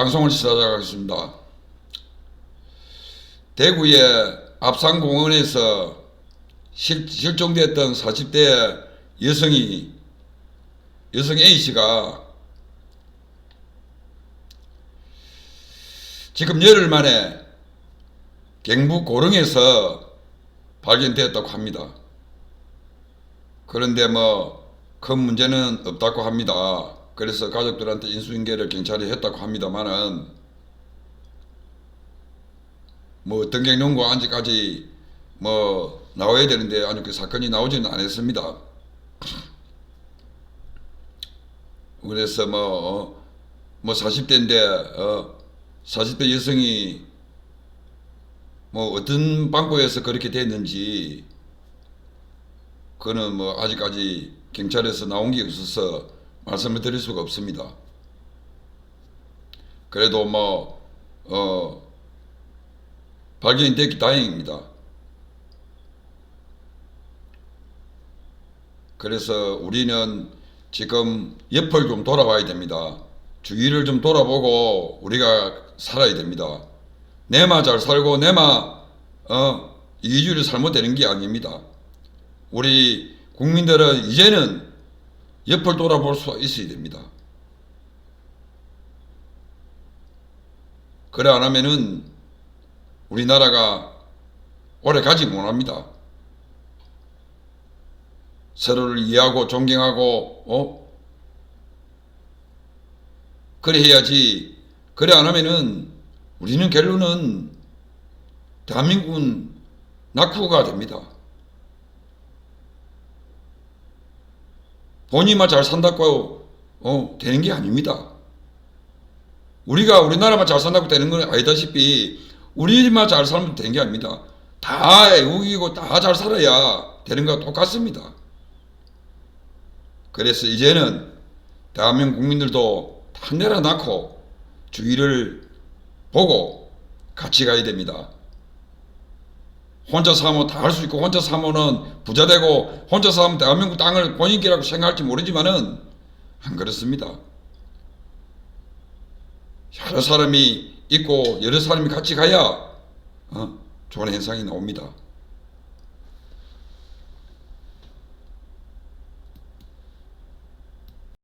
방송을 시작하겠습니다. 대구의 앞산공원에서 실, 실종됐던 40대 여성이 여성 A씨가 지금 열흘 만에 경북 고릉에서 발견되었다고 합니다. 그런데 뭐 큰 문제는 없다고 합니다. 그래서 가족들한테 인수인계를 경찰이 했다고 합니다만은 뭐 경로인가 아직까지 뭐 나와야 되는데 아직 그 사건이 나오지는 않았습니다. 그래서 뭐, 어, 뭐 40대인데, 어, 40대 여성이 뭐 어떤 방법에서 그렇게 됐는지, 그거는 뭐 아직까지 경찰에서 나온 게 없어서 말씀을 드릴 수가 없습니다. 그래도 뭐, 어, 발견이 됐기 다행입니다. 그래서 우리는 지금 옆을 좀 돌아봐야 됩니다. 주위를 좀 돌아보고 우리가 살아야 됩니다. 내마 잘 살고 내마 어 이주를 잘못되는 게 아닙니다. 우리 국민들은 이제는 옆을 돌아볼 수 있어야 됩니다. 그래 안 하면은 우리나라가 오래 가지 못합니다. 서로를 이해하고 존경하고 어 그래 해야지 그래 안 하면은 우리는 결론은 대한민국은 낙후가 됩니다. 본인만 잘 산다고 어 되는 게 아닙니다. 우리가 우리나라만 잘 산다고 되는 건 아니다시피 우리만 잘 살면 되는 게 아닙니다. 다 애국이고 다 잘 살아야 되는 거와 똑같습니다. 그래서 이제는 대한민국 국민들도 다 내려놓고 주의를 보고 같이 가야 됩니다. 혼자 사면 다 할 수 있고 혼자 사면은 부자 되고 혼자 사면 대한민국 땅을 본인께라고 생각할지 모르지만은 안 그렇습니다. 여러 사람이 있고 여러 사람이 같이 가야 어, 좋은 현상이 나옵니다.